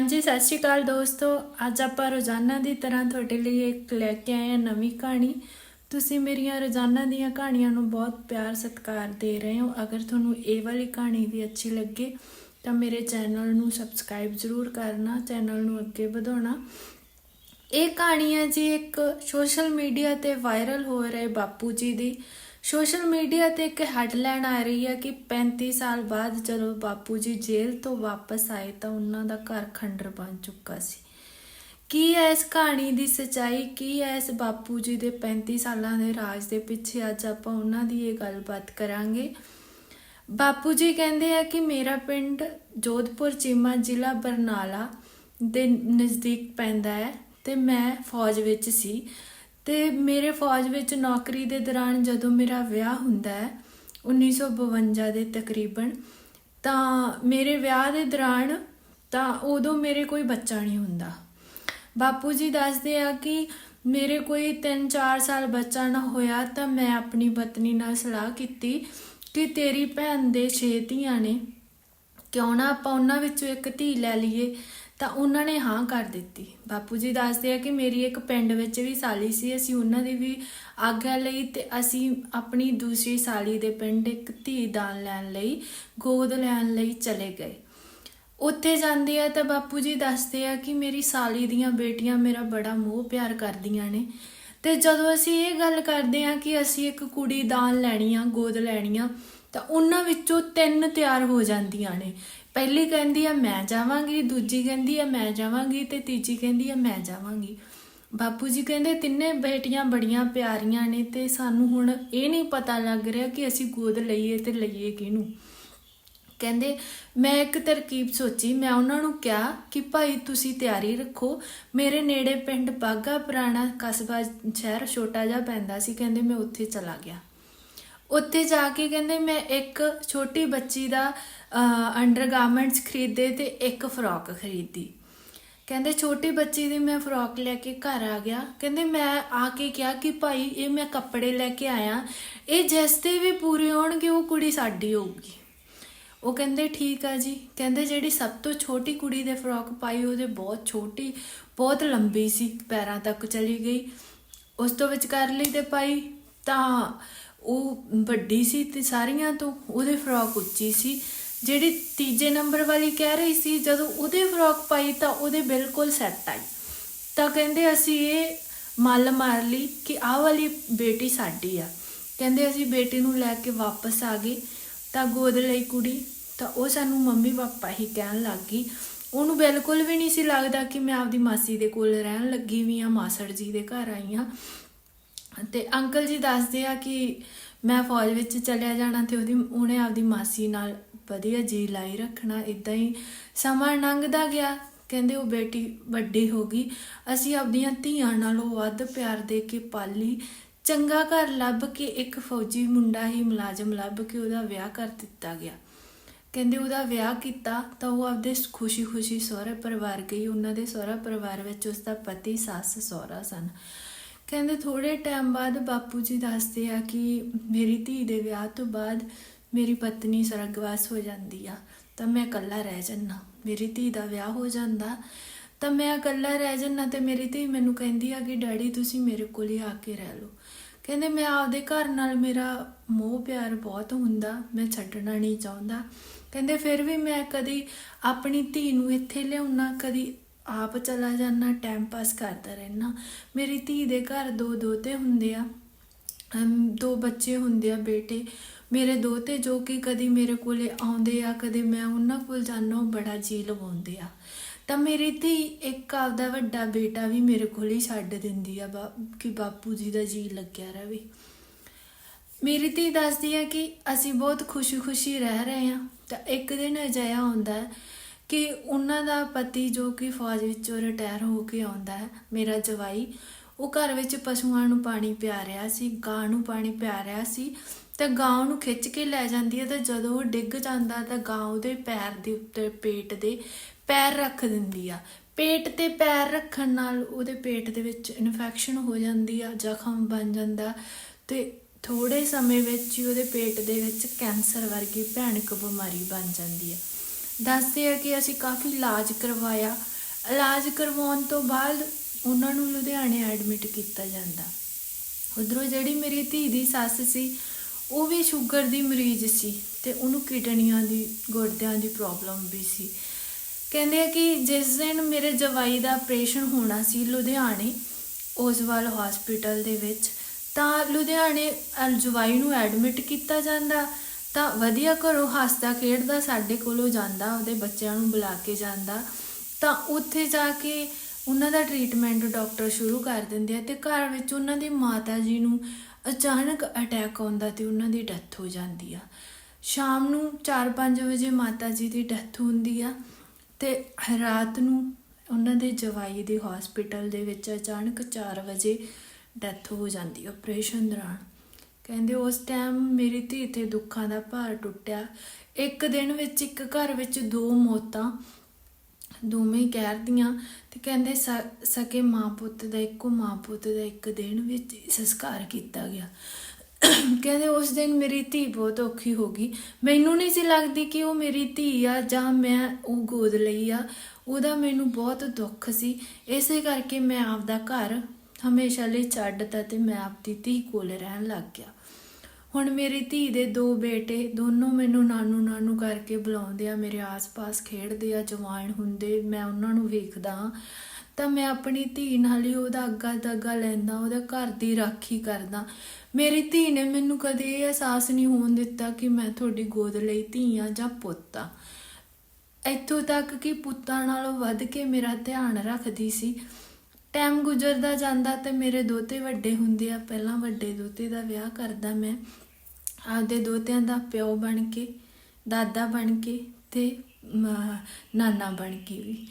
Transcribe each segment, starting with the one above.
ਹਾਂਜੀ, ਸਤਿ ਸ਼੍ਰੀ ਅਕਾਲ ਦੋਸਤੋ। ਅੱਜ ਆਪਾਂ ਰੋਜ਼ਾਨਾ ਦੀ ਤਰ੍ਹਾਂ ਤੁਹਾਡੇ ਲਈ ਇੱਕ ਲੈ ਕੇ ਆਏ ਹਾਂ ਨਵੀਂ ਕਹਾਣੀ। ਤੁਸੀਂ ਮੇਰੀਆਂ ਰੋਜ਼ਾਨਾ ਦੀਆਂ ਕਹਾਣੀਆਂ ਨੂੰ ਬਹੁਤ ਪਿਆਰ, ਸਤਿਕਾਰ ਦੇ ਰਹੇ ਹੋ। ਅਗਰ ਤੁਹਾਨੂੰ ਇਹ ਵਾਲੀ ਕਹਾਣੀ ਵੀ ਅੱਛੀ ਲੱਗੇ, ਤਾਂ ਮੇਰੇ ਚੈਨਲ ਨੂੰ ਸਬਸਕ੍ਰਾਈਬ ਜ਼ਰੂਰ ਕਰਨਾ, ਚੈਨਲ ਨੂੰ ਅੱਗੇ ਵਧਾਉਣਾ। ਇਹ ਕਹਾਣੀ ਹੈ ਜੀ, ਇੱਕ ਸੋਸ਼ਲ ਮੀਡੀਆ ਤੇ ਵਾਇਰਲ ਹੋ ਰਹੇ ਬਾਪੂ ਜੀ ਦੀ। ਸੋਸ਼ਲ ਮੀਡੀਆ ਤੇ ਇੱਕ ਹੈਡਲਾਈਨ ਆ ਰਹੀ ਹੈ ਕਿ 35 ਸਾਲ ਬਾਅਦ ਜਦੋਂ ਬਾਪੂ ਜੀ ਜੇਲ੍ਹ ਤੋਂ ਵਾਪਸ ਆਏ ਤਾਂ ਉਹਨਾਂ ਦਾ ਘਰ ਖੰਡਰ ਬਣ ਚੁੱਕਾ ਸੀ। ਕੀ ਹੈ ਇਸ ਕਹਾਣੀ ਦੀ ਸਚਾਈ? ਕੀ ਹੈ ਇਸ ਬਾਪੂ ਜੀ ਦੇ 35 ਸਾਲਾਂ ਦੇ ਰਾਜ ਦੇ ਪਿੱਛੇ ਅੱਜ ਆਪਾਂ ਉਹਨਾਂ ਦੀ ਇਹ ਗੱਲਬਾਤ ਕਰਾਂਗੇ? ਬਾਪੂ ਜੀ ਕਹਿੰਦੇ ਆ ਕਿ ਮੇਰਾ ਪਿੰਡ ਜੋਧਪੁਰ ਚੀਮਾ ਜ਼ਿਲ੍ਹਾ ਬਰਨਾਲਾ ਦੇ ਨਜ਼ਦੀਕ ਪੈਂਦਾ ਹੈ ਤੇ ਮੈਂ ਫੌਜ ਵਿੱਚ ਸੀ। ਤੇ ਮੇਰੇ ਫੌਜ ਵਿੱਚ ਨੌਕਰੀ ਦੇ ਦੌਰਾਨ ਜਦੋਂ ਮੇਰਾ ਵਿਆਹ ਹੁੰਦਾ ਹੈ 1952 ਦੇ ਤਕਰੀਬਨ, ਤਾਂ ਮੇਰੇ ਵਿਆਹ ਦੇ ਦੌਰਾਨ ਤਾਂ ਉਦੋਂ ਮੇਰੇ ਕੋਈ ਬੱਚਾ ਨਹੀਂ ਹੁੰਦਾ। ਬਾਪੂ ਜੀ ਦੱਸਦੇ ਆ ਕਿ ਮੇਰੇ ਕੋਈ 3-4 ਸਾਲ ਬੱਚਾ ਨਾ ਹੋਇਆ ਤਾਂ ਮੈਂ ਆਪਣੀ ਪਤਨੀ ਨਾਲ ਸਲਾਹ ਕੀਤੀ ਕਿ ਤੇਰੀ ਭੈਣ ਦੇ ਛੇ ਧੀਆਂ ਨੇ, ਕਿਉਂ ਨਾ ਆਪਾਂ ਉਹਨਾਂ ਵਿੱਚੋਂ ਇੱਕ ਧੀ ਲੈ ਲਈਏ ਤਾਂ ਉਹਨਾਂ ਨੇ ਹਾਂ ਕਰ ਦਿੱਤੀ। ਬਾਪੂ ਜੀ ਦੱਸਦੇ ਆ ਕਿ ਮੇਰੀ ਇੱਕ ਪਿੰਡ ਵਿੱਚ ਵੀ ਸਾਲੀ ਸੀ, ਅਸੀਂ ਉਹਨਾਂ ਦੀ ਵੀ ਆਗਿਆ ਲਈ ਤੇ ਅਸੀਂ ਆਪਣੀ ਦੂਸਰੀ ਸਾਲੀ ਦੇ ਪਿੰਡ ਇੱਕ ਧੀ ਦਾਨ ਲੈਣ ਲਈ, ਗੋਦ ਲੈਣ ਲਈ ਚਲੇ ਗਏ। ਉੱਥੇ ਜਾਂਦੇ ਆ ਤਾਂ ਬਾਪੂ ਜੀ ਦੱਸਦੇ ਆ ਕਿ ਮੇਰੀ ਸਾਲੀ ਦੀਆਂ ਬੇਟੀਆਂ ਮੇਰਾ ਬੜਾ ਮੋਹ ਪਿਆਰ ਕਰਦੀਆਂ ਨੇ। ਤੇ ਜਦੋਂ ਅਸੀਂ ਇਹ ਗੱਲ ਕਰਦੇ ਆ ਕਿ ਅਸੀਂ ਇੱਕ ਕੁੜੀ ਦਾਨ ਲੈਣੀ ਆ, ਗੋਦ ਲੈਣੀ ਆ, ਤਾਂ ਉਹਨਾਂ ਵਿੱਚੋਂ ਤਿੰਨ ਤਿਆਰ ਹੋ ਜਾਂਦੀਆਂ ਨੇ। ਪਹਿਲੀ ਕਹਿੰਦੀ ਆ, ਮੈਂ ਜਾਵਾਂਗੀ। ਦੂਜੀ ਕਹਿੰਦੀ ਆ, ਮੈਂ ਜਾਵਾਂਗੀ। ਤੇ ਤੀਜੀ ਕਹਿੰਦੀ ਆ, ਮੈਂ ਜਾਵਾਂਗੀ। ਬਾਪੂ ਜੀ ਕਹਿੰਦੇ, ਤਿੰਨੇ ਬੇਟੀਆਂ ਬੜੀਆਂ ਪਿਆਰੀਆਂ ਨੇ ਤੇ ਸਾਨੂੰ ਹੁਣ ਇਹ ਨਹੀਂ ਪਤਾ ਲੱਗ ਰਿਹਾ ਕਿ ਅਸੀਂ ਗੋਦ ਲਈਏ ਤੇ ਲਈਏ ਕਿਹਨੂੰ। ਕਹਿੰਦੇ, ਮੈਂ ਇੱਕ ਤਰਕੀਬ ਸੋਚੀ। ਮੈਂ ਉਹਨਾਂ ਨੂੰ ਕਿਹਾ ਕਿ, ਭਾਈ, ਤੁਸੀਂ ਤਿਆਰੀ ਰੱਖੋ। ਮੇਰੇ ਨੇੜੇ ਪਿੰਡ ਬਾਗਾ ਪੁਰਾਣਾ ਕਸਬਾ ਸ਼ਹਿਰ ਛੋਟਾ ਜਿਹਾ ਪੈਂਦਾ ਸੀ। ਕਹਿੰਦੇ, ਮੈਂ ਉੱਥੇ ਚਲਾ ਗਿਆ। ਉੱਥੇ ਜਾ ਕੇ ਕਹਿੰਦੇ ਮੈਂ ਇੱਕ ਛੋਟੀ ਬੱਚੀ ਦਾ ਅੰਡਰਗਾਰਮੈਂਟਸ ਖਰੀਦੇ ਤੇ ਇੱਕ ਫਰੋਕ ਖਰੀਦੀ। ਕਹਿੰਦੇ ਛੋਟੀ ਬੱਚੀ ਦੀ ਮੈਂ ਫਰੋਕ ਲੈ ਕੇ ਘਰ ਆ ਗਿਆ। ਕਹਿੰਦੇ ਮੈਂ ਆ ਕੇ ਕਿਹਾ ਕਿ ਭਾਈ ਇਹ ਮੈਂ ਕੱਪੜੇ ਲੈ ਕੇ ਆਇਆ। ਇਹ ਜਿਸਦੇ ਵੀ ਪੂਰੇ ਹੋਣਗੇ, ਉਹ ਕੁੜੀ ਸਾਡੀ ਹੋਊਗੀ। ਉਹ ਕਹਿੰਦੇ ਠੀਕ ਆ ਜੀ। ਕਹਿੰਦੇ ਜਿਹੜੀ ਸਭ ਤੋਂ ਛੋਟੀ ਕੁੜੀ ਦੇ ਫਰੋਕ ਪਾਈ, ਉਹਦੇ ਬਹੁਤ ਛੋਟੀ, ਬਹੁਤ ਲੰਬੀ ਸੀ, ਪੈਰਾਂ ਤੱਕ ਚਲੀ ਗਈ। ਉਸ ਤੋਂ ਵਿਚਕਾਰ ਲਈ ਤੇ ਪਾਈ ਤਾਂ ਉਹ ਵੱਡੀ ਸੀ ਤੇ ਸਾਰੀਆਂ ਤੋਂ ਉਹਦੇ ਫਰੋਕ ਉੱਚੀ ਸੀ। ਜਿਹੜੀ ਤੀਜੇ ਨੰਬਰ ਵਾਲੀ ਕਹਿ ਰਹੀ ਸੀ, ਜਦੋਂ ਉਹਦੇ ਫਰੋਕ ਪਾਈ ਤਾਂ ਉਹਦੇ ਬਿਲਕੁਲ ਸੈੱਟ ਆਈ। ਤਾਂ ਕਹਿੰਦੇ ਅਸੀਂ ਇਹ ਮੱਲ ਮਾਰ ਲਈ ਕਿ ਆਹ ਵਾਲੀ ਬੇਟੀ ਸਾਡੀ ਆ। ਕਹਿੰਦੇ ਅਸੀਂ ਬੇਟੀ ਨੂੰ ਲੈ ਕੇ ਵਾਪਸ ਆ ਗਏ। ਤਾਂ ਗੋਦ ਲਈ ਕੁੜੀ, ਤਾਂ ਉਹ ਸਾਨੂੰ ਮੰਮੀ ਪਾਪਾ ਹੀ ਕਹਿਣ ਲੱਗ ਗਈ। ਉਹਨੂੰ ਬਿਲਕੁਲ ਵੀ ਨਹੀਂ ਸੀ ਲੱਗਦਾ ਕਿ ਮੈਂ ਆਪਦੀ ਮਾਸੀ ਦੇ ਕੋਲ ਰਹਿਣ ਲੱਗੀ ਵੀ ਆ ਮਾਸੜ ਜੀ ਦੇ ਘਰ ਆਈ ਆ ਤੇ ਅੰਕਲ ਜੀ ਦੱਸਦੇ ਆ ਕਿ ਮੈਂ ਫੌਜ ਵਿੱਚ ਚਲਿਆ ਜਾਣਾ ਤੇ ਉਹਦੀ, ਉਹਨੇ ਆਪਦੀ ਮਾਸੀ ਨਾਲ ਵਧੀਆ ਜੀ ਲਾਈ ਰੱਖਣਾ ਇਦਾਂ ਹੀ ਸਮਾਂ ਲੰਘਦਾ ਗਿਆ। ਕਹਿੰਦੇ ਉਹ ਬੇਟੀ ਵੱਡੀ ਹੋ ਗਈ। ਅਸੀਂ ਆਪਦੀਆਂ ਧੀਆਂ ਨਾਲੋਂ ਵੱਧ ਪਿਆਰ ਦੇ ਕੇ ਪਾਲੀ। ਚੰਗਾ ਘਰ ਲੱਭ ਕੇ ਇੱਕ ਫੌਜੀ ਮੁੰਡਾ ਹੀ ਮੁਲਾਜ਼ਮ ਲੱਭ ਕੇ ਉਹਦਾ ਵਿਆਹ ਕਰ ਦਿੱਤਾ ਗਿਆ। ਕਹਿੰਦੇ ਉਹਦਾ ਵਿਆਹ ਕੀਤਾ ਤਾਂ ਉਹ ਆਪਦੇ ਖੁਸ਼ੀ-ਖੁਸ਼ੀ ਸਹੁਰੇ ਪਰਿਵਾਰ ਗਈ। ਉਹਨਾਂ ਦੇ ਸਹੁਰਾ ਪਰਿਵਾਰ ਵਿੱਚ ਉਸ ਦਾ ਪਤੀ, ਸੱਸ, ਸਹੁਰਾ ਸਨ। ਕਹਿੰਦੇ ਥੋੜੇ ਟਾਈਮ ਬਾਅਦ ਬਾਪੂ ਜੀ ਦੱਸਦੇ ਆ ਕਿ ਮੇਰੀ ਧੀ ਦੇ ਵਿਆਹ ਤੋਂ ਬਾਅਦ ਮੇਰੀ ਪਤਨੀ ਸਰਗਵਾਸ ਹੋ ਜਾਂਦੀ ਆ, ਤਾਂ ਮੈਂ ਇਕੱਲਾ ਰਹਿ ਜੰਨਾ ਮੇਰੀ ਧੀ ਦਾ ਵਿਆਹ ਹੋ ਜਾਂਦਾ, ਤਾਂ ਮੈਂ ਇਕੱਲਾ ਰਹਿ ਜੰਨਾ ਤੇ ਮੇਰੀ ਧੀ ਮੈਨੂੰ ਕਹਿੰਦੀ ਆ ਕਿ ਡੈਡੀ ਤੁਸੀਂ ਮੇਰੇ ਕੋਲ ਹੀ ਆ ਕੇ ਰਹਿ ਲਓ। ਕਹਿੰਦੇ ਮੈਂ ਆਪਦੇ ਘਰ ਨਾਲ ਮੇਰਾ ਮੋਹ ਪਿਆਰ ਬਹੁਤ ਹੁੰਦਾ, ਮੈਂ ਛੱਡਣਾ ਨਹੀਂ ਚਾਹੁੰਦਾ। ਕਹਿੰਦੇ ਫਿਰ ਵੀ ਮੈਂ ਕਦੀ ਆਪਣੀ ਧੀ ਨੂੰ ਇੱਥੇ ਲਿਆਉਣਾ, ਕਦੀ ਆਪ ਚਲਾ ਜਾਣਾ ਟਾਈਮ ਪਾਸ ਕਰਦਾ ਰਹਿਣਾ ਮੇਰੀ ਧੀ ਦੇ ਘਰ ਦੋ ਦੋਤੇ ਹੁੰਦੇ ਆ। ਦੋ ਬੱਚੇ ਹੁੰਦੇ ਆ ਬੇਟੇ। ਮੇਰੇ ਦੋਤੇ ਜੋ ਕਿ ਕਦੀ ਮੇਰੇ ਕੋਲੇ ਆਉਂਦੇ ਆ, ਕਦੇ ਮੈਂ ਉਹਨਾਂ ਕੋਲ ਜਾਣਾ ਉਹ ਬੜਾ ਜੀ ਲਵਾਉਂਦੇ ਆ। ਤਾਂ ਮੇਰੀ ਧੀ ਇੱਕ ਆਪਦਾ ਵੱਡਾ ਬੇਟਾ ਵੀ ਮੇਰੇ ਕੋਲ ਹੀ ਛੱਡ ਦਿੰਦੀ ਆ, ਬਾ- ਕਿ ਬਾਪੂ ਜੀ ਦਾ ਜੀ ਲੱਗਿਆ ਰਹੇ ਮੇਰੀ ਧੀ ਦੱਸਦੀ ਹੈ ਕਿ ਅਸੀਂ ਬਹੁਤ ਖੁਸ਼ੀ-ਖੁਸ਼ੀ ਰਹਿ ਰਹੇ ਹਾਂ ਤਾਂ ਇੱਕ ਦਿਨ ਅਜਿਹਾ ਆਉਂਦਾ ਹੈ ਕਿ ਉਹਨਾਂ ਦਾ ਪਤੀ ਜੋ ਕਿ ਫੌਜ ਵਿੱਚੋਂ ਰਿਟਾਇਰ ਹੋ ਕੇ ਆਉਂਦਾ ਹੈ, ਮੇਰਾ ਜਵਾਈ, ਉਹ ਘਰ ਵਿੱਚ ਪਸ਼ੂਆਂ ਨੂੰ ਪਾਣੀ ਪਿਆ ਰਿਹਾ ਸੀ, ਗਾਂ ਨੂੰ ਪਾਣੀ ਪਿਆ ਰਿਹਾ ਸੀ, ਤਾਂ ਗਾਂ ਨੂੰ ਖਿੱਚ ਕੇ ਲੈ ਜਾਂਦੀ ਹੈ ਤਾਂ ਜਦੋਂ ਉਹ ਡਿੱਗ ਜਾਂਦਾ ਤਾਂ ਗਾਂ ਉਹਦੇ ਪੈਰ ਦੇ ਉੱਤੇ ਪੇਟ ਦੇ ਪੈਰ ਰੱਖ ਦਿੰਦੀ ਆ। ਪੇਟ ਤੇ ਪੈਰ ਰੱਖਣ ਨਾਲ ਉਹਦੇ ਪੇਟ ਦੇ ਵਿੱਚ ਇਨਫੈਕਸ਼ਨ ਹੋ ਜਾਂਦੀ ਆ, ਜ਼ਖਮ ਬਣ ਜਾਂਦਾ, ਤੇ ਥੋੜੇ ਸਮੇਂ ਵਿੱਚ ਹੀ ਉਹਦੇ ਪੇਟ ਦੇ ਵਿੱਚ ਕੈਂਸਰ ਵਰਗੀ ਭਿਆਨਕ ਬਿਮਾਰੀ ਬਣ ਜਾਂਦੀ ਹੈ ਦੱਸਦੇ ਆ ਕਿ ਅਸੀਂ ਕਾਫੀ ਇਲਾਜ ਕਰਵਾਇਆ। ਇਲਾਜ ਕਰਵਾਉਣ ਤੋਂ ਬਾਅਦ ਉਹਨਾਂ ਨੂੰ ਲੁਧਿਆਣੇ ਐਡਮਿਟ ਕੀਤਾ ਜਾਂਦਾ। ਉਧਰੋਂ ਜਿਹੜੀ ਮੇਰੀ ਧੀ ਦੀ ਸੱਸ ਸੀ, ਉਹ ਵੀ ਸ਼ੂਗਰ ਦੀ ਮਰੀਜ਼ ਸੀ ਤੇ ਉਹਨੂੰ ਕਿਡਨੀਆਂ ਦੀ, ਗੁਰਦਿਆਂ ਦੀ ਪ੍ਰੋਬਲਮ ਵੀ ਸੀ। ਕਹਿੰਦੇ ਆ ਕਿ ਜਿਸ ਦਿਨ ਮੇਰੇ ਜਵਾਈ ਦਾ ਆਪਰੇਸ਼ਨ ਹੋਣਾ ਸੀ ਲੁਧਿਆਣੇ, ਓਸਵਾਲ ਹਸਪੀਟਲ ਦੇ ਵਿੱਚ, ਤਾਂ ਲੁਧਿਆਣੇ ਅਲ ਜਵਾਈ ਨੂੰ ਐਡਮਿਟ ਕੀਤਾ ਜਾਂਦਾ ਤਾਂ ਵਧੀਆ ਘਰੋਂ ਹੱਸਦਾ, ਖੇਡਦਾ, ਸਾਡੇ ਕੋਲੋਂ ਜਾਂਦਾ, ਉਹਦੇ ਬੱਚਿਆਂ ਨੂੰ ਬੁਲਾ ਕੇ ਜਾਂਦਾ। ਤਾਂ ਉੱਥੇ ਜਾ ਕੇ ਉਹਨਾਂ ਦਾ ਟ੍ਰੀਟਮੈਂਟ ਡਾਕਟਰ ਸ਼ੁਰੂ ਕਰ ਦਿੰਦੇ ਆ ਤੇ ਘਰ ਵਿੱਚ ਉਹਨਾਂ ਦੀ ਮਾਤਾ ਜੀ ਨੂੰ ਅਚਾਨਕ ਅਟੈਕ ਆਉਂਦਾ ਤੇ ਉਹਨਾਂ ਦੀ ਡੈਥ ਹੋ ਜਾਂਦੀ ਆ। ਸ਼ਾਮ ਨੂੰ 4-5 ਵਜੇ ਮਾਤਾ ਜੀ ਦੀ ਡੈਥ ਹੁੰਦੀ ਆ ਤੇ ਰਾਤ ਨੂੰ ਉਹਨਾਂ ਦੇ ਜਵਾਈ ਦੇ ਹਸਪੀਟਲ ਦੇ ਵਿੱਚ ਅਚਾਨਕ 4 ਵਜੇ ਡੈਥ ਹੋ ਜਾਂਦੀ ਆਪਰੇਸ਼ਨ ਦੌਰਾਨ। ਕਹਿੰਦੇ ਉਸ ਟਾਈਮ ਮੇਰੀ ਧੀ ਤੇ ਦੁੱਖਾਂ ਦਾ ਭਾਰ ਟੁੱਟਿਆ। ਇੱਕ ਦਿਨ ਵਿੱਚ ਇੱਕ ਘਰ ਵਿੱਚ ਦੋ ਮੌਤਾਂ ਦੋਵੇਂ ਕਹਿਰ ਦੀਆਂ ਤੇ ਕਹਿੰਦੇ ਸ- ਸਕੇ ਮਾਂ ਪੁੱਤ ਦਾ ਇੱਕੋ, ਮਾਂ ਪੁੱਤ ਦਾ ਇੱਕ ਦਿਨ ਵਿੱਚ ਹੀ ਸੰਸਕਾਰ ਕੀਤਾ ਗਿਆ। ਕਹਿੰਦੇ ਉਸ ਦਿਨ ਮੇਰੀ ਧੀ ਬਹੁਤ ਔਖੀ ਹੋ ਗਈ। ਮੈਨੂੰ ਨਹੀਂ ਸੀ ਲੱਗਦੀ ਕਿ ਉਹ ਮੇਰੀ ਧੀ ਆ ਜਾਂ ਮੈਂ ਉਹ ਗੋਦ ਲਈ ਆ। ਉਹਦਾ ਮੈਨੂੰ ਬਹੁਤ ਦੁੱਖ ਸੀ। ਇਸੇ ਕਰਕੇ ਮੈਂ ਆਪਦਾ ਘਰ ਹਮੇਸ਼ਾ ਲਈ ਛੱਡਤਾ ਤੇ ਮੈਂ ਆਪਦੀ ਧੀ ਕੋਲ ਰਹਿਣ ਲੱਗ ਗਿਆ। ਹੁਣ ਮੇਰੀ ਧੀ ਦੇ ਦੋ ਬੇਟੇ, ਦੋਨੋਂ ਮੈਨੂੰ ਨਾਨੂ ਨਾਨੂ ਕਰਕੇ ਬੁਲਾਉਂਦੇ ਆ, ਮੇਰੇ ਆਸ-ਪਾਸ ਖੇਡਦੇ ਆ, ਜਵਾਨ ਹੁੰਦੇ, ਮੈਂ ਉਹਨਾਂ ਨੂੰ ਵੇਖਦਾ ਹਾਂ। ਤਾਂ ਮੈਂ ਆਪਣੀ ਧੀ ਨਾਲ ਹੀ ਉਹਦਾ ਅੱਗਾ ਦੱਗਾ ਲੈਂਦਾ, ਉਹਦਾ ਘਰ ਦੀ ਰਾਖੀ ਕਰਦਾ। ਮੇਰੀ ਧੀ ਨੇ ਮੈਨੂੰ ਕਦੇ ਇਹ ਅਹਿਸਾਸ ਨਹੀਂ ਹੋਣ ਦਿੱਤਾ ਕਿ ਮੈਂ ਤੁਹਾਡੀ ਗੋਦ ਲਈ ਧੀ ਆ ਜਾਂ ਪੁੱਤ ਆ। ਇੱਥੋਂ ਤੱਕ ਕਿ ਪੁੱਤਾਂ ਨਾਲੋਂ ਵੱਧ ਕੇ ਮੇਰਾ ਧਿਆਨ ਰੱਖਦੀ ਸੀ। ਟਾਈਮ ਗੁਜ਼ਰਦਾ ਜਾਂਦਾ ਤੇ ਮੇਰੇ ਦੋਤੇ ਵੱਡੇ ਹੁੰਦੇ ਆ, ਪਹਿਲਾਂ ਵੱਡੇ ਦੋਤੇ ਦਾ ਵਿਆਹ ਕਰਦਾ ਮੈਂ। ਆਪਦੇ ਦੋਤਿਆਂ ਦਾ ਪਿਓ ਬਣ ਕੇ, ਦਾਦਾ ਬਣ ਕੇ ਤੇ ਨਾਨਾ ਬਣ ਕੇ ਵੀ।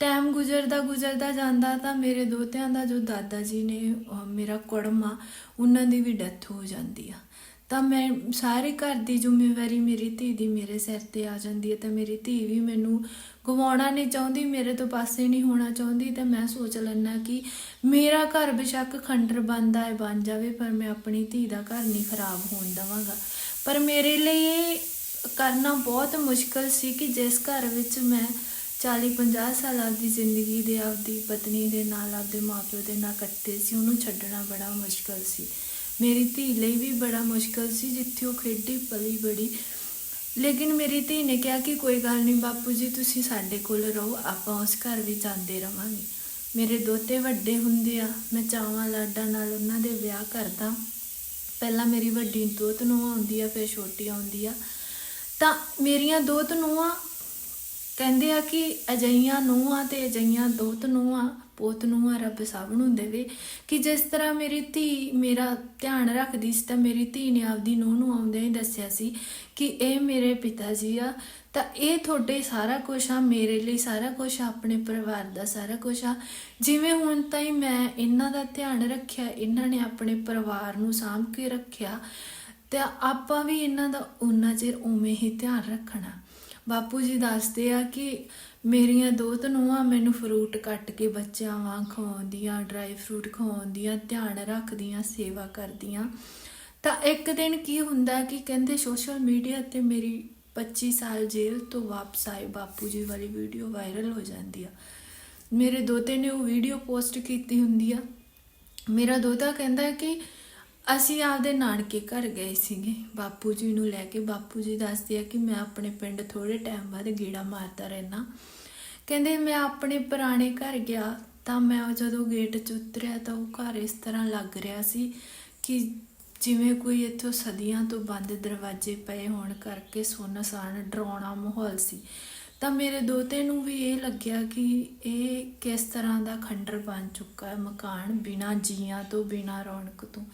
ਟਾਈਮ ਗੁਜ਼ਰਦਾ ਗੁਜ਼ਰਦਾ ਜਾਂਦਾ ਤਾਂ ਮੇਰੇ ਦੋਤਿਆਂ ਦਾ ਜੋ ਦਾਦਾ ਜੀ ਨੇ, ਅਹ, ਮੇਰਾ ਕੁੜਮਾ, ਉਹਨਾਂ ਦੀ ਵੀ ਡੈਥ ਹੋ ਜਾਂਦੀ ਆ। ਤਾਂ ਮੈਂ ਸਾਰੇ ਘਰ ਦੀ ਜ਼ਿੰਮੇਵਾਰੀ ਮੇਰੀ ਧੀ ਦੀ ਮੇਰੇ ਸਿਰ ਤੇ ਆ ਜਾਂਦੀ ਹੈ ਤਾਂ ਮੇਰੀ ਧੀ ਵੀ ਮੈਨੂੰ ਗਵਾਉਣਾ ਨਹੀਂ ਚਾਹੁੰਦੀ, ਮੇਰੇ ਤੋਂ ਪਾਸੇ ਨਹੀਂ ਹੋਣਾ ਚਾਹੁੰਦੀ ਤਾਂ ਮੈਂ ਸੋਚ ਲੈਣਾ ਕਿ ਮੇਰਾ ਘਰ ਬੇਸ਼ੱਕ ਖੰਡਰ ਬੰਦਾ ਹੈ, ਬਣ ਜਾਵੇ, ਪਰ ਮੈਂ ਆਪਣੀ ਧੀ ਦਾ ਘਰ ਨਹੀਂ ਖਰਾਬ ਹੋਣ ਦਵਾਂਗਾ। ਪਰ ਮੇਰੇ ਲਈ ਇਹ ਕਰਨਾ ਬਹੁਤ ਮੁਸ਼ਕਲ ਸੀ ਕਿ ਜਿਸ ਘਰ ਵਿੱਚ ਮੈਂ 40-50 ਸਾਲ ਆਪਦੀ ਜ਼ਿੰਦਗੀ ਦੇ ਆਪਦੀ ਪਤਨੀ ਦੇ ਨਾਲ ਆਪਦੇ ਮਾਪਿਓ ਦੇ ਨਾਲ ਕੱਟੇ ਸੀ, ਉਹਨੂੰ ਛੱਡਣਾ ਬੜਾ ਮੁਸ਼ਕਲ ਸੀ। ਮੇਰੀ ਧੀ ਲਈ ਵੀ ਬੜਾ ਮੁਸ਼ਕਲ ਸੀ, ਜਿੱਥੇ ਉਹ ਖੇਡੀ ਪਲੀ ਬੜੀ। ਲੇਕਿਨ ਮੇਰੀ ਧੀ ਨੇ ਕਿਹਾ ਕਿ ਕੋਈ ਗੱਲ ਨਹੀਂ ਬਾਪੂ ਜੀ, ਤੁਸੀਂ ਸਾਡੇ ਕੋਲ ਰਹੋ, ਆਪਾਂ ਉਸ ਘਰ ਵਿੱਚ ਆਂਦੇ ਰਵਾਂਗੇ। ਮੇਰੇ ਦੋਤੇ ਵੱਡੇ ਹੁੰਦੇ ਆ, ਮੈਂ ਚਾਵਾਂ ਲਾਡਾਂ ਨਾਲ ਉਹਨਾਂ ਦੇ ਵਿਆਹ ਕਰਦਾ। ਪਹਿਲਾਂ ਮੇਰੀ ਵੱਡੀ ਦੋਤ ਨੂੰ ਆਉਂਦੀ ਆ, ਫਿਰ ਛੋਟੀ ਆਉਂਦੀ ਆ। ਤਾਂ ਮੇਰੀਆਂ ਦੋਤ ਨੂੰਹਾਂ ਕਹਿੰਦੇ ਆ ਕਿ ਅਜਈਆਂ ਨੂੰਹਾਂ ਤੇ ਅਜਈਆਂ ਦੋਤ ਨੂੰਹਾਂ ਪੋਤ ਨੂੰਹਾਂ ਰੱਬ ਸਭ ਨੂੰ ਦੇਵੇ ਕਿ ਜਿਸ ਤਰ੍ਹਾਂ ਮੇਰੀ ਧੀ, ਮੇਰਾ ਧਿਆਨ ਰੱਖਦੀ ਸੀ ਤਾਂ ਮੇਰੀ ਧੀ ਨੇ ਆਪਦੀ ਨੂੰਹ ਨੂੰ ਆਉਂਦਿਆਂ ਹੀ ਦੱਸਿਆ ਸੀ ਕਿ ਇਹ ਮੇਰੇ ਪਿਤਾ ਜੀ ਆ। ਤਾਂ ਇਹ ਤੁਹਾਡੇ ਸਾਰਾ ਕੁਝ ਆ, ਮੇਰੇ ਲਈ ਸਾਰਾ ਕੁਝ ਆ, ਆਪਣੇ ਪਰਿਵਾਰ ਦਾ ਸਾਰਾ ਕੁਝ ਆ। ਜਿਵੇਂ ਹੁਣ ਤਾਈਂ ਮੈਂ ਇਹਨਾਂ ਦਾ ਧਿਆਨ ਰੱਖਿਆ, ਇਹਨਾਂ ਨੇ ਆਪਣੇ ਪਰਿਵਾਰ ਨੂੰ ਸਾਂਭ ਕੇ ਰੱਖਿਆ, ਤੇ ਆਪਾਂ ਵੀ ਇਹਨਾਂ ਦਾ ਉਨਾ ਚਿਰ ਉਵੇਂ ਹੀ ਧਿਆਨ ਰੱਖਣਾ। ਬਾਪੂ ਜੀ ਦੱਸਦੇ ਆ ਕਿ ਮੇਰੀਆਂ ਦੋ ਤਨੂਆਂ ਮੈਨੂੰ ਫਰੂਟ ਕੱਟ ਕੇ ਬੱਚਿਆਂ ਵਾਂਗ ਖਵਾਉਂਦੀਆਂ ਡਰਾਈ ਫਰੂਟ ਖਵਾਉਂਦੀਆਂ, ਧਿਆਨ ਰੱਖਦੀਆਂ, ਸੇਵਾ ਕਰਦੀਆਂ। ਤਾਂ ਇੱਕ ਦਿਨ ਕੀ ਹੁੰਦਾ ਕਿ ਕਹਿੰਦੇ ਸੋਸ਼ਲ ਮੀਡੀਆ ਤੇ ਮੇਰੀ 25 ਸਾਲ ਜੇਲ੍ਹ ਤੋਂ ਵਾਪਸ ਆਏ, ਬਾਪੂ ਜੀ ਵਾਲੀ ਵੀਡੀਓ ਵਾਇਰਲ ਹੋ ਜਾਂਦੀ ਆ। ਮੇਰੇ ਦੋਤੇ ਨੇ ਉਹ ਵੀਡੀਓ ਪੋਸਟ ਕੀਤੀ ਹੁੰਦੀ ਆ। ਮੇਰਾ ਦੋਤਾ ਕਹਿੰਦਾ ਕਿ ਅਸੀਂ ਆਪਦੇ ਨਾਨਕੇ ਘਰ ਗਏ ਸੀਗੇ। ਬਾਪੂ ਜੀ ਨੂੰ ਲੈ ਕੇ ਬਾਪੂ ਜੀ ਦੱਸਦੇ ਆ ਕਿ ਮੈਂ ਆਪਣੇ ਪਿੰਡ ਥੋੜੇ ਟਾਈਮ ਬਾਅਦ ਗੇੜਾ ਮਾਰਦਾ ਰਹਿਣਾ ਕਹਿੰਦੇ ਮੈਂ ਆਪਣੇ ਪੁਰਾਣੇ ਘਰ ਗਿਆ ਤਾਂ ਮੈਂ ਉਹ ਜਦੋਂ ਗੇਟ 'ਚ ਉਤਰਿਆ ਤਾਂ ਉਹ ਘਰ ਇਸ ਤਰ੍ਹਾਂ ਲੱਗ ਰਿਹਾ ਸੀ ਕਿ ਜਿਵੇਂ ਕੋਈ ਇੱਥੋਂ ਸਦੀਆਂ ਤੋਂ ਬੰਦ ਦਰਵਾਜ਼ੇ ਪਏ ਹੋਣ ਕਰਕੇ ਸੁੰਨਸਾਨ ਡਰਾਉਣਾ ਮਾਹੌਲ ਸੀ। ਤਾਂ ਮੇਰੇ ਦੋਤੇ ਨੂੰ ਵੀ ਇਹ ਲੱਗਿਆ ਕਿ ਇਹ ਕਿਸ ਤਰ੍ਹਾਂ ਦਾ ਖੰਡਰ ਬਣ ਚੁੱਕਾ ਹੈ ਮਕਾਨ ਬਿਨਾਂ ਜੀਆਂ ਤੋਂ ਬਿਨਾਂ ਰੌਣਕ ਤੋਂ।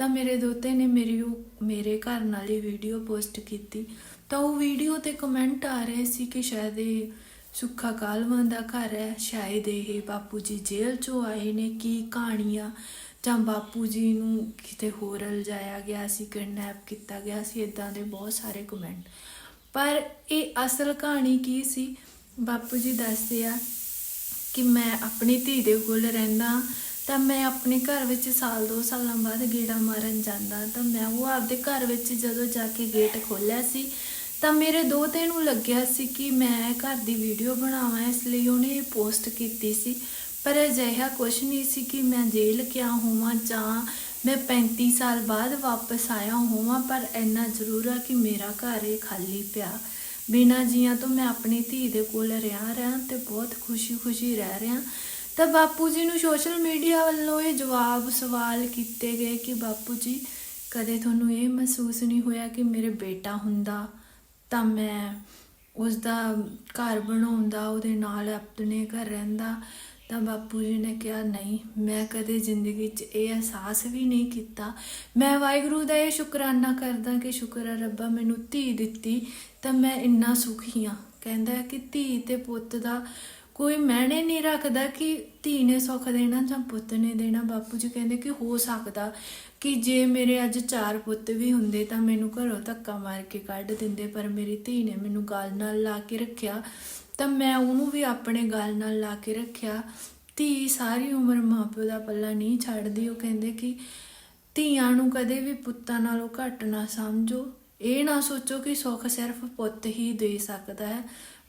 ਤਾਂ ਮੇਰੇ ਦੋਤੇ ਨੇ ਮੇਰੀ ਉਹ, ਮੇਰੇ ਘਰ ਨਾਲ ਹੀ ਵੀਡੀਓ ਪੋਸਟ ਕੀਤੀ। ਤਾਂ ਉਹ ਵੀਡੀਓ ਤੇ ਕਮੈਂਟ ਆ ਰਹੇ ਸੀ ਕਿ ਸ਼ਾਇਦ ਇਹ ਸੁੱਖਾ ਕਾਲਵਾਂ ਦਾ ਘਰ ਹੈ, ਸ਼ਾਇਦ ਇਹ ਬਾਪੂ ਜੀ ਜੇਲ੍ਹ ਚੋਂ ਆਏ ਨੇ, ਕੀ ਕਹਾਣੀਆਂ? ਜਾਂ ਬਾਪੂ ਜੀ ਨੂੰ ਕਿਤੇ ਹੋਰ ਲਜਾਇਆ ਗਿਆ ਸੀ ਕਿਡਨੈਪ ਕੀਤਾ ਗਿਆ ਸੀ ਇਦਾਂ ਦੇ ਬਹੁਤ ਸਾਰੇ ਕਮੈਂਟ ਪਰ ਇਹ ਅਸਲ ਕਹਾਣੀ ਕੀ ਸੀ? ਬਾਪੂ ਜੀ ਦੱਸਦੇ ਆ ਕਿ ਮੈਂ ਆਪਣੀ ਧੀ ਦੇ ਕੋਲ ਰਹਿੰਦਾ ਤਾਂ ਮੈਂ ਆਪਣੇ ਘਰ ਵਿੱਚ ਸਾਲ ਦੋ ਸਾਲਾਂ ਬਾਅਦ ਗੇੜਾ ਮਾਰਨ ਜਾਂਦਾ ਤਾਂ ਮੈਂ ਉਹ ਆਪਦੇ ਘਰ ਵਿੱਚ ਜਦੋਂ ਜਾ ਕੇ ਗੇਟ ਖੋਲ੍ਹਿਆ ਸੀ ਤਾਂ ਮੇਰੇ ਦੋਤੇ ਨੂੰ ਲੱਗਿਆ ਸੀ ਕਿ ਮੈਂ ਘਰ ਦੀ ਵੀਡੀਓ ਬਣਾਵਾਂ, ਇਸ ਲਈ ਉਹਨੇ ਪੋਸਟ ਕੀਤੀ ਸੀ। ਪਰ ਅਜਿਹਾ ਕੁਝ ਨਹੀਂ ਸੀ ਕਿ ਮੈਂ ਜੇਲ੍ਹ ਕਿਆ ਹੋਵਾਂ ਜਾਂ ਮੈਂ 35 ਸਾਲ ਬਾਅਦ ਵਾਪਸ ਆਇਆ ਹੋਵਾਂ, ਪਰ ਇੰਨਾ ਜ਼ਰੂਰ ਆ ਕਿ ਮੇਰਾ ਘਰ ਇਹ ਖਾਲੀ ਪਿਆ। ਬਿਨਾਂ ਜੀਆਂ ਤੋਂ ਮੈਂ ਆਪਣੀ ਧੀ ਦੇ ਕੋਲ ਰਿਹਾ ਰਿਹਾ ਤੇ ਬਹੁਤ ਖੁਸ਼ੀ-ਖੁਸ਼ੀ ਰਹਿ ਰਿਹਾ। ਤਾਂ ਬਾਪੂ ਜੀ ਨੂੰ ਸੋਸ਼ਲ ਮੀਡੀਆ ਵੱਲੋਂ ਇਹ ਜਵਾਬ ਸਵਾਲ ਕੀਤੇ ਗਏ ਕਿ ਬਾਪੂ ਜੀ, ਕਦੇ ਤੁਹਾਨੂੰ ਇਹ ਮਹਿਸੂਸ ਨਹੀਂ ਹੋਇਆ ਕਿ ਮੇਰੇ ਬੇਟਾ ਹੁੰਦਾ ਤਾਂ ਮੈਂ ਉਸ ਦਾ ਘਰ ਬਣਾਉਂਦਾ, ਉਹਦੇ ਨਾਲ ਆਪਣੇ ਘਰ ਰਹਿੰਦਾ? ਤਾਂ ਬਾਪੂ ਜੀ ਨੇ ਕਿਹਾ, ਨਹੀਂ, ਮੈਂ ਕਦੇ ਜ਼ਿੰਦਗੀ 'ਚ ਇਹ ਅਹਿਸਾਸ ਵੀ ਨਹੀਂ ਕੀਤਾ। ਮੈਂ ਵਾਹਿਗੁਰੂ ਦਾ ਇਹ ਸ਼ੁਕਰਾਨਾ ਕਰਦਾ ਕਿ ਸ਼ੁਕਰ ਹੈ ਰੱਬਾ, ਮੈਨੂੰ ਧੀ ਦਿੱਤੀ ਤਾਂ ਮੈਂ ਇੰਨਾ ਸੁਖੀ ਹਾਂ। ਕਹਿੰਦਾ ਕਿ ਧੀ ਤੇ ਪੁੱਤ ਦਾ ਕੋਈ ਮੈਨੇ ਨਹੀਂ ਰੱਖਦਾ ਕਿ ਧੀ ਨੇ ਸੁੱਖ ਦੇਣਾ ਜਾਂ ਪੁੱਤ ਨੇ ਦੇਣਾ। ਬਾਪੂ ਜੀ ਕਹਿੰਦੇ ਕਿ ਹੋ ਸਕਦਾ ਕਿ ਜੇ ਮੇਰੇ ਅੱਜ ਚਾਰ ਪੁੱਤ ਵੀ ਹੁੰਦੇ ਤਾਂ ਮੈਨੂੰ ਘਰੋਂ ਧੱਕਾ ਮਾਰ ਕੇ ਕੱਢ ਦਿੰਦੇ, ਪਰ ਮੇਰੀ ਧੀ ਨੇ ਮੈਨੂੰ ਗਲ ਨਾਲ ਲਾ ਕੇ ਰੱਖਿਆ ਤਾਂ ਮੈਂ ਉਹਨੂੰ ਵੀ ਆਪਣੇ ਗਲ ਨਾਲ ਲਾ ਕੇ ਰੱਖਿਆ। ਧੀ ਸਾਰੀ ਉਮਰ ਮਾਪਿਓ ਦਾ ਪੱਲਾ ਨਹੀਂ ਛੱਡਦੀ। ਉਹ ਕਹਿੰਦੇ ਕਿ ਧੀਆਂ ਨੂੰ ਕਦੇ ਵੀ ਪੁੱਤਾਂ ਨਾਲੋਂ ਘੱਟ ਨਾ ਸਮਝੋ। ਇਹ ਨਾ ਸੋਚੋ ਕਿ ਸੁੱਖ ਸਿਰਫ ਪੁੱਤ ਹੀ ਦੇ ਸਕਦਾ ਹੈ।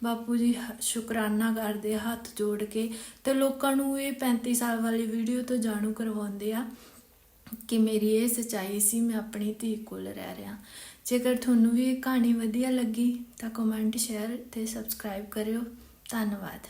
ਬਾਪੂ ਜੀ ਹ- ਸ਼ੁਕਰਾਨਾ ਕਰਦੇ ਆ ਹੱਥ ਜੋੜ ਕੇ। ਤੇ ਲੋਕਾਂ ਨੂੰ ਇਹ 35 ਸਾਲ ਵਾਲੀ ਵੀਡੀਓ ਤੋਂ ਜਾਣੂ ਕਰਵਾਉਂਦੇ ਆ ਕਿ ਮੇਰੀ ਇਹ ਸਚਾਈ ਸੀ, ਮੈਂ ਆਪਣੀ ਧੀ ਕੋਲ ਰਹਿ ਰਿਹਾ। ਜੇਕਰ ਤੁਹਾਨੂੰ ਵੀ ਇਹ ਕਹਾਣੀ ਵਧੀਆ ਲੱਗੀ ਤਾਂ ਕਮੈਂਟ ਸ਼ੇਅਰ ਤੇ ਸਬਸਕ੍ਰਾਈਬ ਕਰਿਓ। ਧੰਨਵਾਦ।